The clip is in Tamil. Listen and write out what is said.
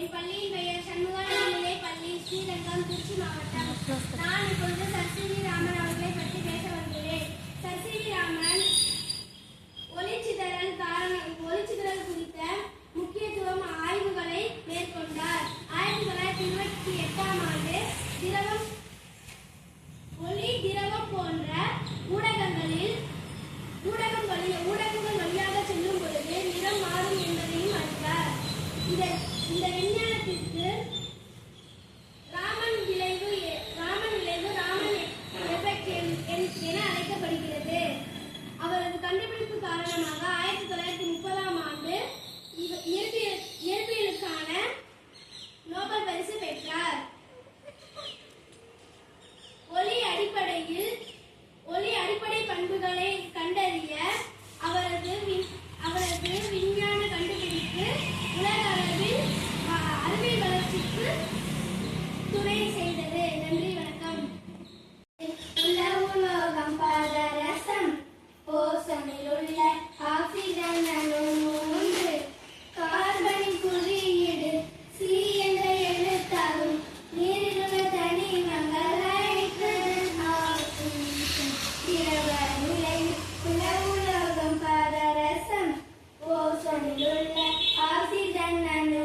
என் பள்ளியின் பெயர் சண்முகானந்த பள்ளி ஸ்ரீரங்கம் திருச்சி மாவட்டம். நான் இப்பொழுது சர் சி ராமன் அவர்களை பற்றி பேச வந்துள்ளேன் சர் ராமன் ஒளிச்சிதறல் காரணம் ஒளிச்சிதறல் குறித்த முக்கியத்துவம் ஆய்வுகளை மேற்கொண்டார். ஆயிரத்தி தொள்ளாயிரத்தி இருபத்தி எட்டாம் ஆண்டு திரவம் ஒளி திரவம் போன்ற என அழைக்கப்படுகிறது. அவரது கண்டுபிடிப்பு காரணமாக include the oxygen and